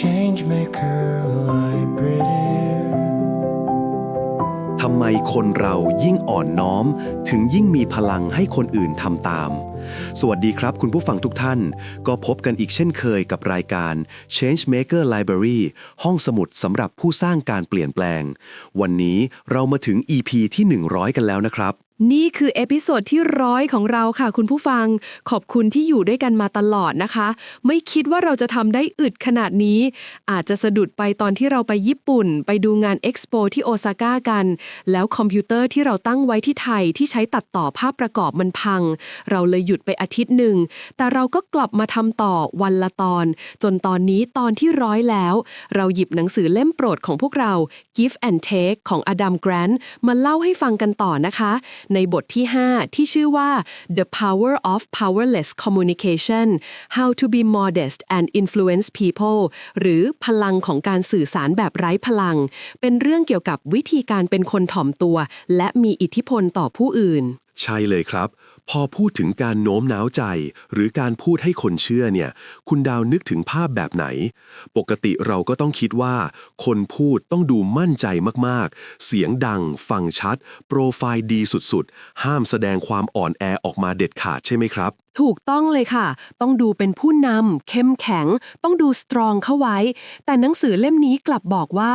Changemaker Library. ทำไมคนเรายิ่งอ่อนน้อม ถึงยิ่งมีพลังให้คนอื่นทำตาม สวัสดีครับคุณผู้ฟังทุกท่าน ก็พบกันอีกเช่นเคยกับรายการ Changemaker Library ห้องสมุดสำหรับผู้สร้างการเปลี่ยนแปลง วันนี้เรามาถึง EP ที่ 100 กันแล้วนะครับ นี่คือเอพิโซดที่ร้อยของเราค่ะคุณผู้ฟัง ขอบคุณที่อยู่ด้วยกันมาตลอดนะคะ ไม่คิดว่าเราจะทำได้อึดขนาดนี้ อาจจะสะดุดไปตอนที่เราไปญี่ปุ่น ไปดูงานเอ็กซ์โปที่โอซาก้ากัน แล้วคอมพิวเตอร์ที่เราตั้งไว้ที่ไทยที่ใช้ตัดต่อภาพประกอบมันพัง เราเลยหยุดไปอาทิตย์หนึ่ง แต่เราก็กลับมาทำต่อวันละตอน จนตอนนี้ตอนที่ร้อยแล้ว เราหยิบหนังสือเล่มโปรดของพวกเรา Give and Take ของอดัมแกรนต์มาเล่าให้ฟังกันต่อนะคะในบทที่ 5 ที่ชื่อว่า The Power of Powerless Communication How to be Modest and Influence People หรือพลังของการสื่อสารแบบไร้พลัง เป็นเรื่องเกี่ยวกับวิธีการเป็นคนถ่อมตัว และมีอิทธิพลต่อผู้อื่น ใช่เลยครับ พอพูดถึงการโน้มน้าวใจ หรือการพูดให้คนเชื่อเนี่ย คุณดาวนึกถึงภาพแบบไหน ปกติเราก็ต้องคิดว่า คนพูดต้องดูมั่นใจมากๆ เสียงดัง ฟังชัด โปรไฟล์ดีสุดๆ ห้ามแสดงความอ่อนแอออกมาเด็ดขาดใช่ไหมครับ ถูกต้องเลยค่ะ ต้องดูเป็นผู้นำเข้มแข็ง ต้องดูสตรองเข้าไว้ แต่หนังสือเล่มนี้กลับบอกว่า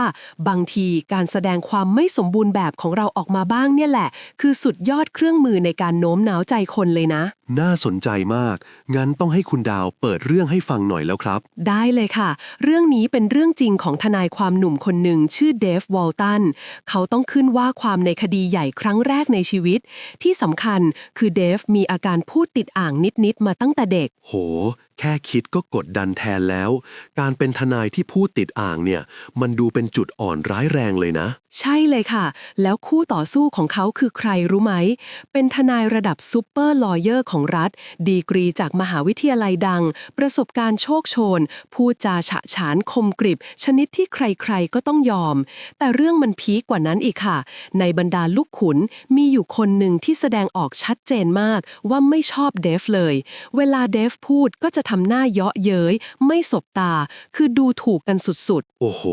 บางทีการแสดงความไม่สมบูรณ์แบบของเราออกมาบ้างเนี่ยแหละ คือสุดยอดเครื่องมือในการโน้มน้าวใจคนเลยนะน่าสนใจมาก งั้นต้องให้คุณดาวเปิดเรื่องให้ฟังหน่อยแล้วครับ ได้เลยค่ะ เรื่องนี้เป็นเรื่องจริงของทนายความหนุ่มคนหนึ่งชื่อเดฟวอลตัน เขาต้องขึ้นว่าความในคดีใหญ่ครั้งแรกในชีวิต ที่สำคัญคือเดฟมีอาการพูดติดอ่างนิด ๆ มาตั้งแต่เด็ก โหแค่คิดก็กดดันแทนแล้ว การเป็นทนายที่พูดติดอ่างเนี่ย มันดูเป็นจุดอ่อนร้ายแรงเลยนะ ใช่เลยค่ะ แล้วคู่ต่อสู้ของเขาคือใครรู้ไหม เป็นทนายระดับซูเปอร์ลอเยอร์ของรัฐ ดีกรีจากมหาวิทยาลัยดัง ประสบการณ์โชคโชน พูดจาฉะฉานคมกริบ ชนิดที่ใครๆก็ต้องยอม แต่เรื่องมันพีกกว่านั้นอีกค่ะ ในบรรดาลูกขุนมีอยู่คนหนึ่งที่แสดงออกชัดเจนมากว่าไม่ชอบเดฟเลย เวลาเดฟพูดก็จะทำหน้าเยาะเย้ย ไม่สบตา คือดูถูกกันสุดๆโอ้โห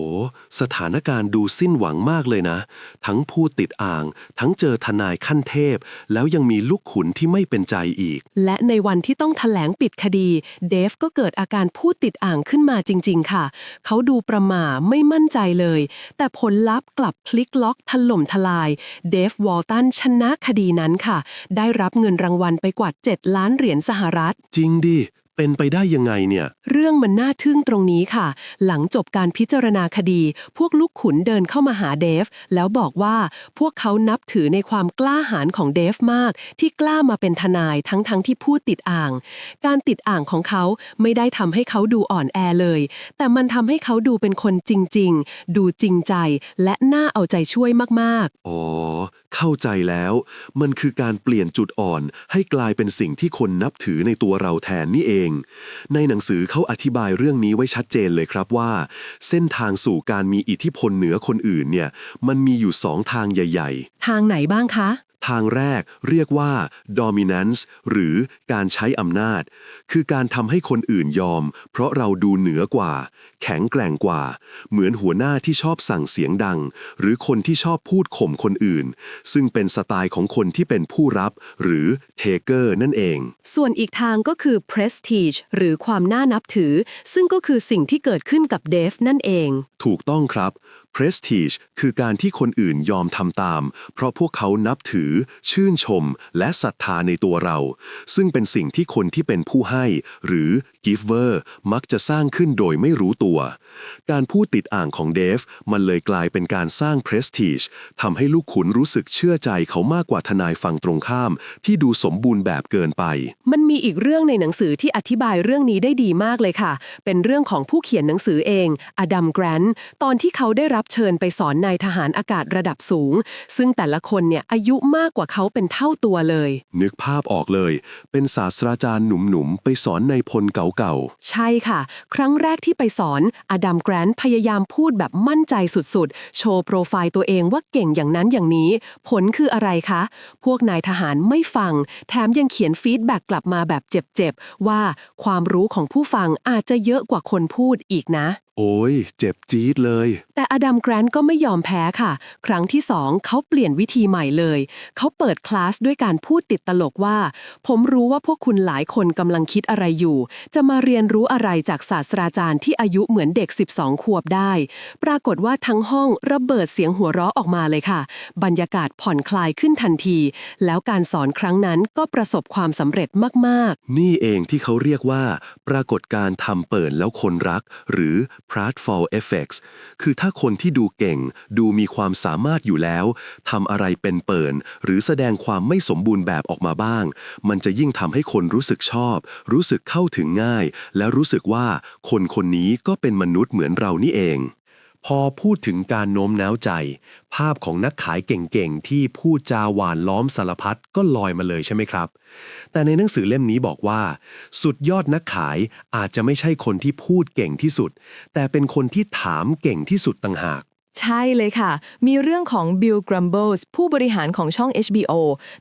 สถานการณ์ดูสิ้นหวังมากเลยนะ ทั้งพูดติดอ่าง ทั้งเจอทนายขั้นเทพ แล้วยังมีลูกขุนที่ไม่เป็นใจอีกและในวันที่ต้องแถลงปิดคดี เดฟก็เกิดอาการพูดติดอ่างขึ้นมาจริง ๆ ค่ะ เขาดูประหม่าไม่มั่นใจเลย แต่ผลลัพธ์กลับพลิกล็อกถล่มทลาย เดฟวอลตันชนะคดีนั้นค่ะ ได้รับเงินรางวัลไปกว่า 7 ล้านเหรียญสหรัฐ จริงดิ เป็นไปได้ยังไงเนี่ย เรื่องมันน่าทึ่งตรงนี้ค่ะ หลังจบการพิจารณาคดี พวกลูกขุนเดินเข้ามาหาเดฟ แล้วบอกว่าพวกเขานับถือในความกล้าหาญของเดฟมาก ที่กล้ามาเป็นทนายทั้งๆทที่พูดติดอ่าง การติดอ่างของเขาไม่ได้ทำให้เขาดูอ่อนแอเลย แต่มันทำให้เขาดูเป็นคนจริง ๆ ดูจริงใจและน่าเอาใจช่วยมากๆ อ๋อ เข้าใจแล้ว มันคือการเปลี่ยนจุดอ่อนให้กลายเป็นสิ่งที่คนนับถือในตัวเราแทนนี่เองในหนังสือเขาอธิบายเรื่องนี้ไว้ชัดเจนเลยครับว่า เส้นทางสู่การมีอิทธิพลเหนือคนอื่นเนี่ยมันมีอยู่สองทางใหญ่ ๆ ทางไหนบ้างคะ ทางแรกเรียกว่า dominance หรือการใช้อำนาจ คือการทำให้คนอื่นยอม เพราะเราดูเหนือกว่า แข็งแกร่งกว่า เหมือนหัวหน้าที่ชอบสั่งเสียงดัง หรือคนที่ชอบพูดข่มคนอื่น ซึ่งเป็นสไตล์ของคนที่เป็นผู้รับ หรือ taker นั่นเอง ส่วนอีกทางก็คือ prestige หรือความน่านับถือ ซึ่งก็คือสิ่งที่เกิดขึ้นกับเดฟนั่นเอง ถูกต้องครับ prestige คือการที่คนอื่นยอมทำตาม เพราะพวกเขานับถือ ชื่นชม และศรัทธาในตัวเรา ซึ่งเป็นสิ่งที่คนที่เป็นผู้ให้ หรือ giver มักจะสร้างขึ้นโดยไม่รู้ตัว การพูดติดอ่างของเดฟ มันเลยกลายเป็นการสร้าง prestige ทำให้ลูกขุนรู้สึกเชื่อใจเขามากกว่าทนายฝั่งตรงข้าม ที่ดูสมบูรณ์แบบเกินไป มันมีอีกเรื่องในหนังสือที่อธิบายเรื่องนี้ได้ดีมากเลยค่ะ เป็นเรื่องของผู้เขียนหนังสือเอง อดัม แกรนต์ตอนที่เขาได้รับเชิญไปสอนนายทหารอากาศระดับสูง ซึ่งแต่ละคนเนี่ยอายุมากกว่าเขาเป็นเท่าตัวเลย นึกภาพออกเลย เป็นศาสตราจารย์หนุ่มๆ ไปสอนในายพลเก่าใช่ค่ะ ครั้งแรกที่ไปสอนอดัมแกรนต์พยายามพูดแบบมั่นใจสุดๆ โชว์โปรไฟล์ตัวเองว่าเก่งอย่างนั้นอย่างนี้ ผลคืออะไรคะ พวกนายทหารไม่ฟัง แถมยังเขียนฟีดแบ็กกลับมาแบบเจ็บๆ ว่าความรู้ของผู้ฟังอาจจะเยอะกว่าคนพูดอีกนะๆ โอ้ย เจ็บจี๊ดเลย แต่อดัมแกรนต์ก็ไม่ยอมแพ้ค่ะ ครั้งที่สองเขาเปลี่ยนวิธีใหม่เลย เขาเปิดคลาสด้วยการพูดติดตลกว่า ผมรู้ว่าพวกคุณหลายคนกำลังคิดอะไรอยู่ จะมาเรียนรู้อะไรจากศาสตราจารย์ที่อายุเหมือนเด็ก 12 ขวบได้ ปรากฏว่าทั้งห้องระเบิดเสียงหัวเราะออกมาเลยค่ะ บรรยากาศผ่อนคลายขึ้นทันที แล้วการสอนครั้งนั้นก็ประสบความสำเร็จมากๆ นี่เองที่เขาเรียกว่า ปรากฏการณ์ทำเปิดแล้วคนรัก หรือ pratfall effects คือถ้าคนที่ดูเก่ง ดูมีความสามารถอยู่แล้วทำอะไรเป็นเปินหรือแสดงความไม่สมบูรณ์แบบออกมาบ้าง มันจะยิ่งทำให้คนรู้สึกชอบ รู้สึกเข้าถึงง่าย และรู้สึกว่าคนคนนี้ก็เป็นมนุษย์เหมือนเรานี่เอง พอพูดถึงการโน้มน้าวใจ ภาพของนักขายเก่งๆ ที่พูดจาหวานล้อมสารพัดก็ลอยมาเลยใช่ไหมครับ แต่ในหนังสือเล่มนี้บอกว่า สุดยอดนักขายอาจจะไม่ใช่คนที่พูดเก่งที่สุด แต่เป็นคนที่ถามเก่งที่สุดต่างหากใช่เลยค่ะ มีเรื่องของ Bill Grumbles ผู้บริหารของช่อง HBO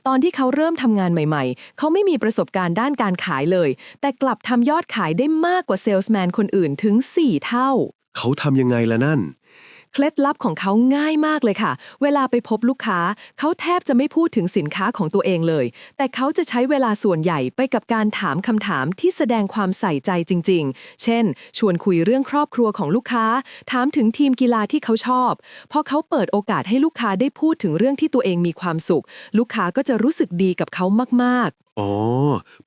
ตอนที่เขาเริ่มทำงานใหม่ๆ เขาไม่มีประสบการณ์ด้านการขายเลย แต่กลับทำยอดขายได้มากกว่าเซลส์แมนคนอื่นถึง 4 เท่า เขาทำยังไงล่ะนั่น เคล็ดลับของเขาง่ายมากเลยค่ะ เวลาไปพบลูกค้า เขาแทบจะไม่พูดถึงสินค้าของตัวเองเลย แต่เขาจะใช้เวลาส่วนใหญ่ไปกับการถามคำถามที่แสดงความใส่ใจจริง ๆ เช่น ชวนคุยเรื่องครอบครัวของลูกค้า ถามถึงทีมกีฬาที่เขาชอบ พอเขาเปิดโอกาสให้ลูกค้าได้พูดถึงเรื่องที่ตัวเองมีความสุข ลูกค้าก็จะรู้สึกดีกับเขามากๆ อ๋อ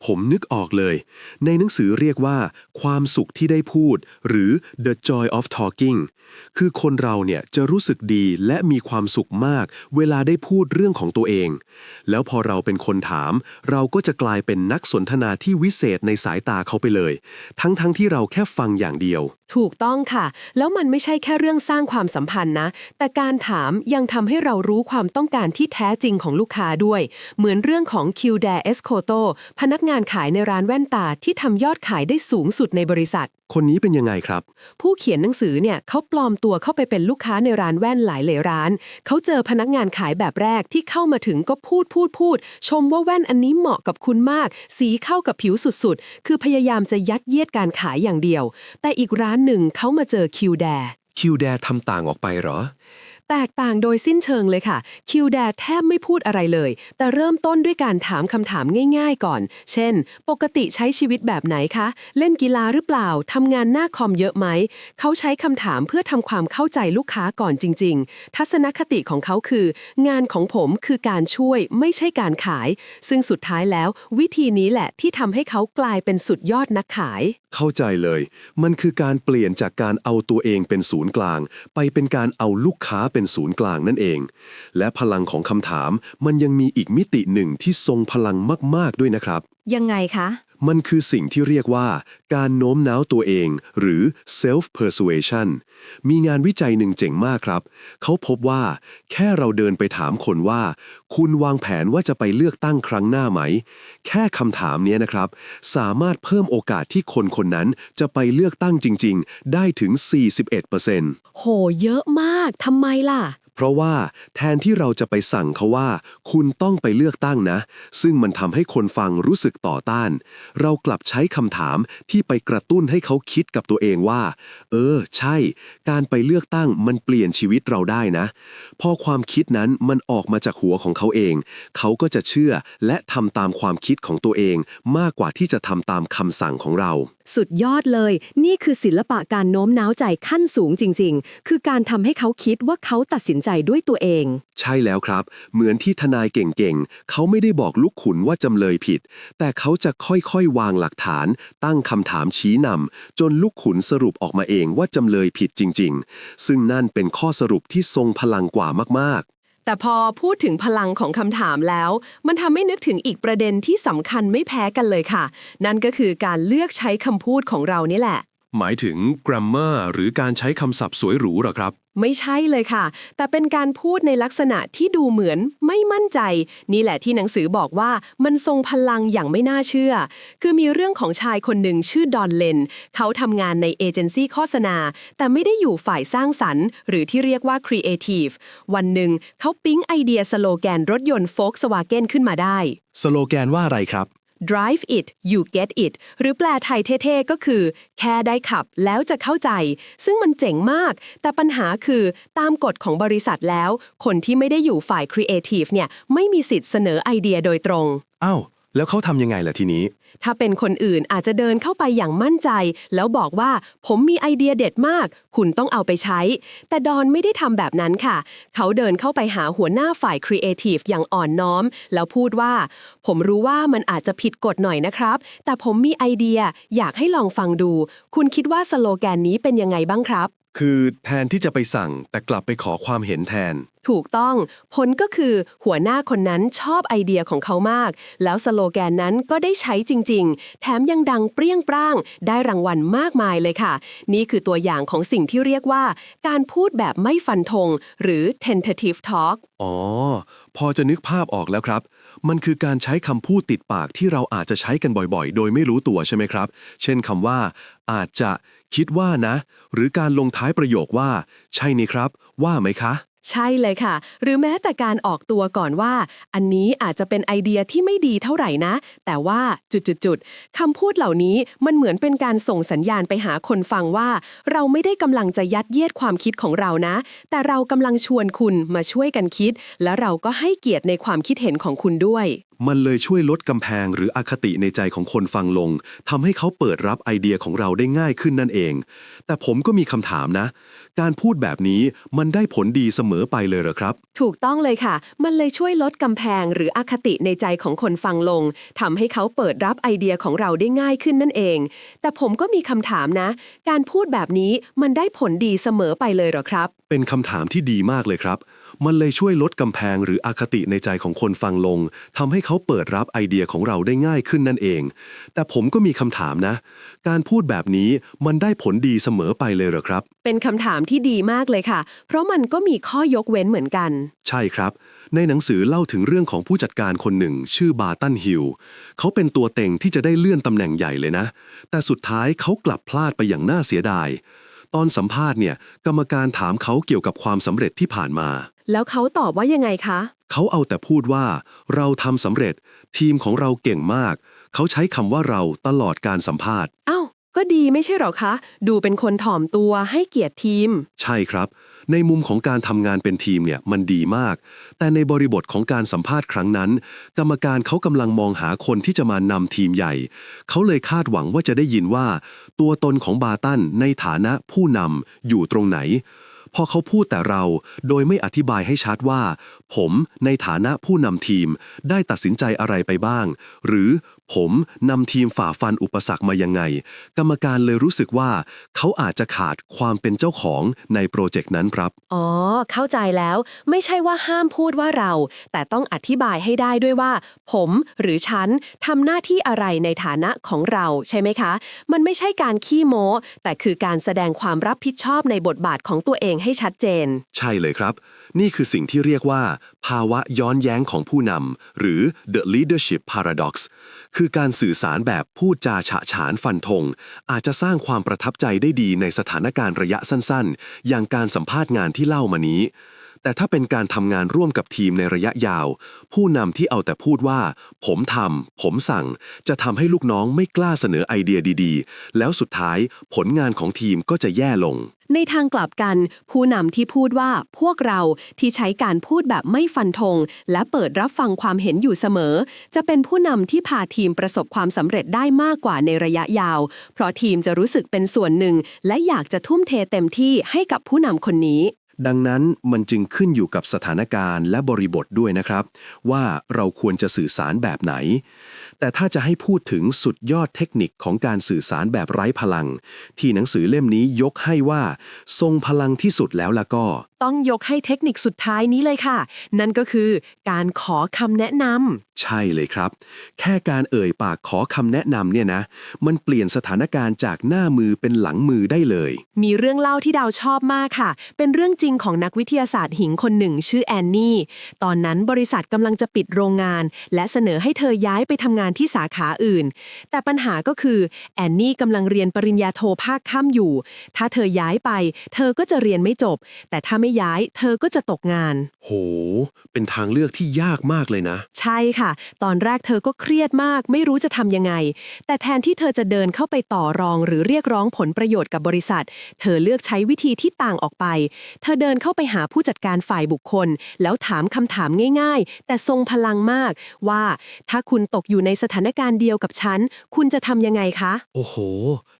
ผมนึกออกเลย ในหนังสือเรียกว่า ความสุขที่ได้พูด หรือ the joy of talking คือคนเราเนี่ยจะรู้สึกดีและมีความสุขมาก เวลาได้พูดเรื่องของตัวเอง แล้วพอเราเป็นคนถาม เราก็จะกลายเป็นนักสนทนาที่วิเศษในสายตาเขาไปเลย ทั้งๆทที่เราแค่ฟังอย่างเดียว ถูกต้องค่ะ แล้วมันไม่ใช่แค่เรื่องสร้างความสัมพันธ์นะ แต่การถามยังทำให้เรารู้ความต้องการที่แท้จริงของลูกค้าด้วย เหมือนเรื่องของคิวแดเอสโคโตพนักงานขายในร้านแว่นตาที่ทำยอดขายได้สูงสุดในบริษัท คนนี้เป็นยังไงครับ ผู้เขียนหนังสือเนี่ยเขาปลอมตัวเข้าไปเป็นลูกค้าในร้านแว่นหลายหลายร้าน เขาเจอพนักงานขายแบบแรกที่เข้ามาถึงก็พูดพูดพูด ชมว่าแว่นอันนี้เหมาะกับคุณมาก สีเข้ากับผิวสุดๆ คือพยายามจะยัดเยียดการขายอย่างเดียว แต่อีกร้านหนึ่งเขามาเจอคิวแดคิวแดทำต่างออกไปเหรอ แตกต่างโดยสิ้นเชิงเลยค่ะ คิวแดแทบไม่พูดอะไรเลย แต่เริ่มต้นด้วยการถามคำถามง่ายๆก่อน เช่น ปกติใช้ชีวิตแบบไหนคะ เล่นกีฬาหรือเปล่าทำงานหน้าคอมเยอะไหม เขาใช้คำถามเพื่อทำความเข้าใจลูกค้าก่อนจริง ๆ ทัศนคติของเขาคือ งานของผมคือการช่วยไม่ใช่การขาย ซึ่งสุดท้ายแล้ว วิธีนี้แหละที่ทำให้เขากลายเป็นสุดยอดนักขาย เข้าใจเลย มันคือการเปลี่ยนจากการเอาตัวเองเป็นศูนย์กลาง ไปเป็นการเอาลูกค้าเป็นศูนย์กลางนั่นเอง และพลังของคำถามมันยังมีอีกมิติหนึ่งที่ทรงพลังมาก ๆ ด้วยนะครับ ยังไงคะ มันคือสิ่งที่เรียกว่า การโน้มน้าวตัวเอง หรือ self persuasion มีงานวิจัยหนึ่งเจ๋งมากครับ เขาพบว่า แค่เราเดินไปถามคนว่า คุณวางแผนว่าจะไปเลือกตั้งครั้งหน้าไหม แค่คำถามนี้นะครับ สามารถเพิ่มโอกาสที่คนคนนั้นจะไปเลือกตั้งจริง ๆ ได้ถึง 41%โห เยอะมากทำไมล่ะ เพราะว่าแทนที่เราจะไปสั่งเขาว่า คุณต้องไปเลือกตั้งนะ ซึ่งมันทำให้คนฟังรู้สึกต่อต้าน เรากลับใช้คำถามที่ไปกระตุ้นให้เขาคิดกับตัวเองว่า เออ ใช่ การไปเลือกตั้งมันเปลี่ยนชีวิตเราได้นะ พอความคิดนั้นมันออกมาจากหัวของเขาเอง เขาก็จะเชื่อและทำตามความคิดของตัวเอง มากกว่าที่จะทำตามคำสั่งของเราสุดยอดเลย นี่คือศิลปะการโน้มน้าวใจขั้นสูงจริง ๆ คือการทำให้เขาคิดว่าเขาตัดสินใจด้วยตัวเอง ใช่แล้วครับ เหมือนที่ทนายเก่งๆ เขาไม่ได้บอกลูกขุนว่าจำเลยผิด แต่เขาจะค่อยๆ วางหลักฐาน ตั้งคำถามชี้นำจนลูกขุนสรุปออกมาเองว่าจำเลยผิดจริง ๆ ซึ่งนั่นเป็นข้อสรุปที่ทรงพลังกว่ามาก แต่พอพูดถึงพลังของคำถามแล้ว มันทำให้นึกถึงอีกประเด็นที่สำคัญไม่แพ้กันเลยค่ะ นั่นก็คือการเลือกใช้คำพูดของเรานี่แหละ หมายถึง grammar หรือการใช้คำศัพท์สวยหรูเหรอครับ ไม่ใช่เลยค่ะ แต่เป็นการพูดในลักษณะที่ดูเหมือนไม่มั่นใจ นี่แหละที่หนังสือบอกว่ามันทรงพลังอย่างไม่น่าเชื่อ คือมีเรื่องของชายคนหนึ่งชื่อดอนเลน เขาทำงานในเอเจนซี่โฆษณา แต่ไม่ได้อยู่ฝ่ายสร้างสรรค์ หรือที่เรียกว่าครีเอทีฟวันหนึ่งเขาปิ๊งไอเดียสโลแกนรถยนต์โฟกสวาเกนขึ้นมาได้ สโลแกนว่าอะไรครับ drive it you get it หรือแปลไทยเท่ๆ ก็คือ แค่ได้ขับแล้วจะเข้าใจ ซึ่งมันเจ๋งมาก แต่ปัญหาคือตามกฎของบริษัทแล้ว คนที่ไม่ได้อยู่ฝ่ายครีเอทีฟเนี่ย ไม่มีสิทธิ์เสนอไอเดียโดยตรง อ้าว แล้วเขาทำยังไงล่ะทีนี้ ถ้าเป็นคนอื่นอาจจะเดินเข้าไปอย่างมั่นใจ แล้วบอกว่าผมมีไอเดียเด็ดมาก คุณต้องเอาไปใช้ แต่ดอนไม่ได้ทำแบบนั้นค่ะ เขาเดินเข้าไปหาหัวหน้าฝ่ายครีเอทีฟอย่างอ่อนน้อม แล้วพูดว่า ผมรู้ว่ามันอาจจะผิดกฎหน่อยนะครับ แต่ผมมีไอเดียอยากให้ลองฟังดู คุณคิดว่าสโลแกนนี้เป็นยังไงบ้างครับ คือแทนที่จะไปสั่งแต่กลับไปขอความเห็นแทน ถูกต้อง ผลก็คือหัวหน้าคนนั้นชอบไอเดียของเขามาก แล้วสโลแกนนั้นก็ได้ใช้จริง ๆ แถมยังดังเปรี้ยงปร้าง ได้รางวัลมากมายเลยค่ะ นี่คือตัวอย่างของสิ่งที่เรียกว่า การพูดแบบไม่ฟันธงหรือ tentative talk อ๋อ พอจะนึกภาพออกแล้วครับ มันคือการใช้คำพูดติดปากที่เราอาจจะใช้กันบ่อยๆ โดยไม่รู้ตัวใช่ไหมครับ เช่นคำว่า อาจจะ คิดว่านะ หรือการลงท้ายประโยคว่า ใช่นี่ครับ ว่าไหมคะ ใช่เลยค่ะ หรือแม้แต่การออกตัวก่อนว่า อันนี้อาจจะเป็นไอเดียที่ไม่ดีเท่าไหร่นะ แต่ว่าจุดๆๆคำพูดเหล่านี้มันเหมือนเป็นการส่งสัญญาณไปหาคนฟังว่า เราไม่ได้กำลังจะยัดเยียดความคิดของเรานะ แต่เรากำลังชวนคุณมาช่วยกันคิด และเราก็ให้เกียรติในความคิดเห็นของคุณด้วยมันเลยช่วยลดกำแพงหรืออคติในใจของคนฟังลงทำให้เขาเปิดรับไอเดียของเราได้ง่ายขึ้นนั่นเอง แต่ผมก็มีคำถามนะ การพูดแบบนี้มันได้ผลดีเสมอไปเลยเหรอครับ ถูกต้องเลยค่ะ มันเลยช่วยลดกำแพงหรืออคติในใจของคนฟังลงทำให้เขาเปิดรับไอเดียของเราได้ง่ายขึ้นนั่นเอง แต่ผมก็มีคำถามนะ การพูดแบบนี้มันได้ผลดีเสมอไปเลยเหรอครับ เป็นคำถามที่ดีมากเลยครับ มันเลยช่วยลดกำแพงหรืออคติในใจของคนฟังลงทำให้เขาเปิดรับไอเดียของเราได้ง่ายขึ้นนั่นเอง แต่ผมก็มีคำถามนะ การพูดแบบนี้มันได้ผลดีเสมอไปเลยเหรอครับ เป็นคำถามที่ดีมากเลยค่ะ เพราะมันก็มีข้อยกเว้นเหมือนกัน ใช่ครับ ในหนังสือเล่าถึงเรื่องของผู้จัดการคนหนึ่ง ชื่อบาร์ตันฮิลเขาเป็นตัวเต็งที่จะได้เลื่อนตำแหน่งใหญ่เลยนะ แต่สุดท้ายเขากลับพลาดไปอย่างน่าเสียดายตอนสัมภาษณ์เนี่ยกรรมการถามเขาเกี่ยวกับความสำเร็จที่ผ่านมา แล้วเขาตอบว่ายังไงคะ เขาเอาแต่พูดว่า เราทำสำเร็จ ทีมของเราเก่งมาก เขาใช้คำว่าเราตลอดการสัมภาษณ์ อ้าว ก็ดีไม่ใช่เหรอคะ ดูเป็นคนถ่อมตัวให้เกียรติทีม ใช่ครับ ในมุมของการทำงานเป็นทีมเนี่ยมันดีมาก แต่ในบริบทของการสัมภาษณ์ครั้งนั้น กรรมการเขากำลังมองหาคนที่จะมานำทีมใหญ่ เขาเลยคาดหวังว่าจะได้ยินว่า ตัวตนของบาตันในฐานะผู้นำอยู่ตรงไหน พอเขาพูดแต่เราโดยไม่อธิบายให้ชัดว่า ผมในฐานะผู้นำทีมได้ตัดสินใจอะไรไปบ้าง หรือ ผมนำทีมฝ่าฟันอุปสรรคมายังไง กรรมการเลยรู้สึกว่า เขาอาจจะขาดความเป็นเจ้าของในโปรเจกต์นั้นครับ อ๋อ เข้าใจแล้ว ไม่ใช่ว่าห้ามพูดว่าเรา แต่ต้องอธิบายให้ได้ด้วยว่า ผมหรือฉันทำหน้าที่อะไรในฐานะของเราใช่ไหมคะ มันไม่ใช่การขี้โม้ แต่คือการแสดงความรับผิดชอบในบทบาทของตัวเองให้ชัดเจน ใช่เลยครับ นี่คือสิ่งที่เรียกว่า ภาวะย้อนแย้งของผู้นำหรือ the leadership paradox คือการสื่อสารแบบพูดจาฉะฉานฟันธง อาจจะสร้างความประทับใจได้ดีในสถานการณ์ระยะสั้นๆ อย่างการสัมภาษณ์งานที่เล่ามานี้ แต่ถ้าเป็นการทำงานร่วมกับทีมในระยะยาว ผู้นำที่เอาแต่พูดว่า ผมทำผมสั่ง จะทำให้ลูกน้องไม่กล้าเสนอไอเดียดีๆ แล้วสุดท้ายผลงานของทีมก็จะแย่ลง ในทางกลับกัน ผู้นำที่พูดว่าพวกเราที่ใช้การพูดแบบไม่ฟันธงและเปิดรับฟังความเห็นอยู่เสมอ จะเป็นผู้นำที่พาทีมประสบความสำเร็จได้มากกว่าในระยะยาว เพราะทีมจะรู้สึกเป็นส่วนหนึ่ง และอยากจะทุ่มเทเต็มที่ให้กับผู้นำคนนี้ ดังนั้นมันจึงขึ้นอยู่กับสถานการณ์และบริบทด้วยนะครับ ว่าเราควรจะสื่อสารแบบไหน แต่ถ้าจะให้พูดถึงสุดยอดเทคนิคของการสื่อสารแบบไร้พลัง ที่หนังสือเล่มนี้ยกให้ว่า ทรงพลังที่สุดแล้วละก็ ต้องยกให้เทคนิคสุดท้ายนี้เลยค่ะ นั่นก็คือการขอคำแนะนำใช่เลยครับ แค่การเอ่ยปากขอคำแนะนำเนี่ยนะ มันเปลี่ยนสถานการณ์จากหน้ามือเป็นหลังมือได้เลย มีเรื่องเล่าที่ดาวชอบมากค่ะ เป็นเรื่องจริงของนักวิทยาศาสตร์หญิงคนหนึ่งชื่อแอนนี่ ตอนนั้นบริษัทกำลังจะปิดโรงงาน และเสนอให้เธอย้ายไปทำงานที่สาขาอื่น แต่ปัญหาก็คือแอนนี่กำลังเรียนปริญญาโทภาคค่ำอยู่ ถ้าเธอย้ายไป เธอก็จะเรียนไม่จบ แต่ถ้าไม่ย้าย เธอก็จะตกงาน โห เป็นทางเลือกที่ยากมากเลยนะ ใช่ค่ะ ตอนแรกเธอก็เครียดมาก ไม่รู้จะทำยังไง แต่แทนที่เธอจะเดินเข้าไปต่อรองหรือเรียกร้องผลประโยชน์กับบริษัท เธอเลือกใช้วิธีที่ต่างออกไป เธอเดินเข้าไปหาผู้จัดการฝ่ายบุคคล แล้วถามคำถามง่าย ๆ แต่ทรงพลังมาก ว่าถ้าคุณตกอยู่ในสถานการณ์เดียวกับฉัน คุณจะทำยังไงคะ โอ้โห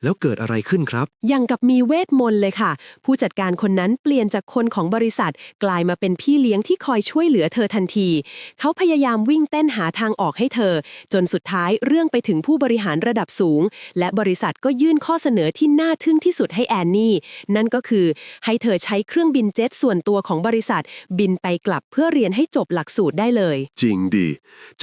แล้วเกิดอะไรขึ้นครับ อย่างกับมีเวทมนต์เลยค่ะ ผู้จัดการคนนั้นเปลี่ยนจากคนของบริษัท กลายมาเป็นพี่เลี้ยงที่คอยช่วยเหลือเธอทันที เขาพยายามวิ่งเต้นหาทางออกให้เธอ จนสุดท้ายเรื่องไปถึงผู้บริหารระดับสูง และบริษัทก็ยื่นข้อเสนอที่น่าทึ่งที่สุดให้แอนนี่ นั่นก็คือให้เธอใช้เครื่องบินเจ็ตส่วนตัวของบริษัท บินไปกลับเพื่อเรียนให้จบหลักสูตรได้เลย จริงดิ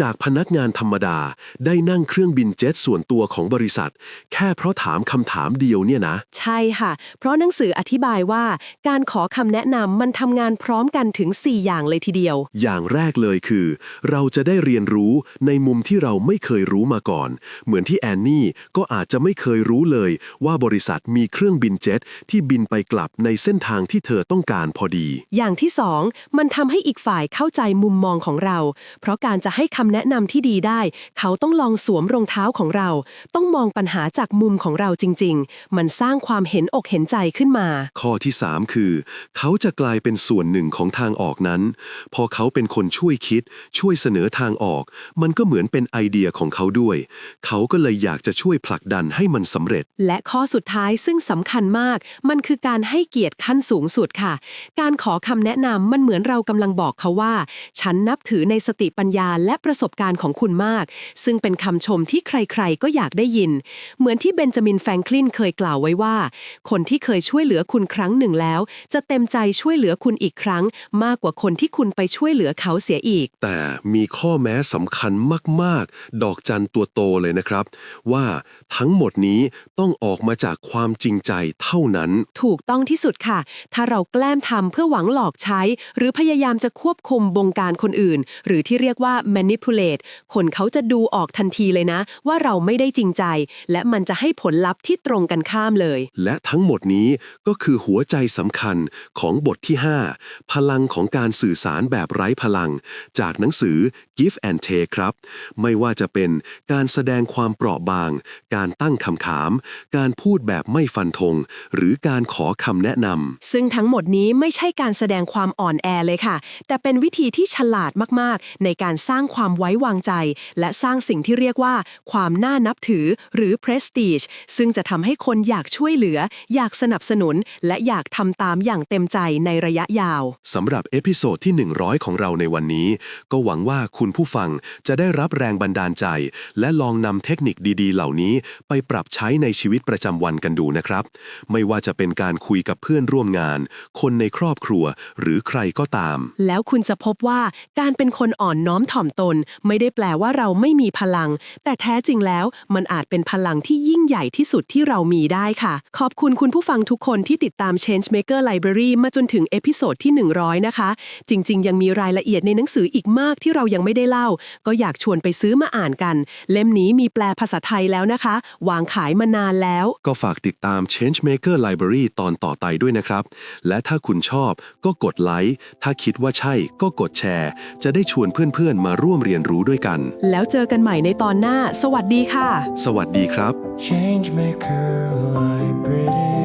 จากพนักงานธรรมดาได้นั่งเครื่องบินเจ็ตส่วนตัวของบริษัท แค่เพราะถามคำถามเดียวเนี่ยนะ ใช่ค่ะ เพราะหนังสืออธิบายว่าการขอคำแนะนำมันทำงานพร้อมกันถึง 4 อย่างเลยทีเดียว อย่างแรกเลยคือ เราจะได้เรียนรู้ในมุมที่เราไม่เคยรู้มาก่อน เหมือนที่แอนนี่ก็อาจจะไม่เคยรู้เลย ว่าบริษัทมีเครื่องบินเจ็ตที่บินไปกลับในเส้นทางที่เธอต้องการพอดี อย่างที่สองมันทำให้อีกฝ่ายเข้าใจมุมมองของเรา เพราะการจะให้คำแนะนำที่ดีได้ เขาต้องลองสวมรองเท้าของเรา ต้องมองปัญหาจากมุมของเราจริง ๆ มันสร้างความเห็นอกเห็นใจขึ้นมา ข้อที่ 3 คือ เขาจะกลายเป็นส่วนหนึ่งของทางออกนั้น พอเขาเป็นคนช่วยคิด ช่วยเสนอทางออก มันก็เหมือนเป็นไอเดียของเขาด้วย เขาก็เลยอยากจะช่วยผลักดันให้มันสำเร็จ และข้อสุดท้ายซึ่งสำคัญมาก มันคือการให้เกียรติขั้นสูงสุดค่ะ การขอคำแนะนำมันเหมือนเรากำลังบอกเขาว่า ฉันนับถือในสติปัญญาและประสบการณ์ของคุณมาก ซึ่งเป็นคำชมที่ใครๆ ก็อยากได้ยิน เหมือนที่เบนจามินแฟรงคลินเคยกล่าวไว้ว่า คนที่เคยช่วยเหลือคุณครั้งหนึ่งแล้ว จะเต็มใจช่วยเหลือคุณอีกครั้ง มากกว่าคนที่คุณไปช่วยเหลือเขาเสียอีก แต่มีข้อแม้สำคัญมาก ๆ ดอกจันตัวโตเลยนะครับ ว่าทั้งหมดนี้ต้องออกมาจากความจริงใจเท่านั้น ถูกต้องที่สุดค่ะ ถ้าเราแกล้มทำเพื่อหวังหลอกใช้ หรือพยายามจะควบคุมบงการคนอื่น หรือที่เรียกว่า manipulate คนเขาจะดูออกทันทีเลยนะ ว่าเราไม่ได้จริงใจ และมันจะให้ผลลัพธ์ที่ตรงกันข้ามเลย และทั้งหมดนี้ก็คือหัวใจสำคัญของบทที่ 5 พลังของการสื่อสารแบบไร้พลัง จากหนังสือ Give and Take ครับ ไม่ว่าจะเป็นการแสดงความเปราะบาง การตั้งคำถาม การพูดแบบไม่ฟันธง หรือการขอคำแนะนำ ซึ่งทั้งหมดนี้ไม่ใช่การแสดงความอ่อนแอเลยค่ะ แต่เป็นวิธีที่ฉลาดมาก ๆ ในการสร้างความไว้วางใจ และสร้างสิ่งที่เรียกว่า ความน่านับถือ หรือ prestige ซึ่งจะทำให้คนอยากช่วยเหลือ อยากสนับสนุน และอยากทำตามอย่างเต็มใจในระยะยาวสำหรับเอพิโซดที่ 100 ของเราในวันนี้ ก็หวังว่าคุณผู้ฟังจะได้รับแรงบันดาลใจ และลองนำเทคนิคดีๆ เหล่านี้ไปปรับใช้ในชีวิตประจำวันกันดูนะครับ ไม่ว่าจะเป็นการคุยกับเพื่อนร่วมงาน คนในครอบครัว หรือใครก็ตาม แล้วคุณจะพบว่าการเป็นคนอ่อนน้อมถ่อมตน ไม่ได้แปลว่าเราไม่มีพลัง แต่แท้จริงแล้วมันอาจเป็นพลังที่ยิ่งใหญ่ที่สุดที่เรามีได้ค่ะ ขอบคุณคุณผู้ฟังทุกคนที่ติดตาม Changemaker Library มาจนถึงเอพิโซดที่ 100 นะคะ จริง ๆ ยังมีรายละเอียดในหนังสืออีกมากที่เรายังไม่ได้เล่า ก็อยากชวนไปซื้อมาอ่านกัน เล่มนี้มีแปลภาษาไทยแล้วนะคะ วางขายมานานแล้ว ก็ฝากติดตาม Changemaker Library ตอนต่อไปด้วยนะครับ และถ้าคุณชอบก็กดไลค์ ถ้าคิดว่าใช่ก็กดแชร์ จะได้ชวนเพื่อนๆ มาร่วมเรียนรู้ด้วยกัน แล้วเจอกันใหม่ในตอนหน้า สวัสดีค่ะ สวัสดีครับ Changemaker Library.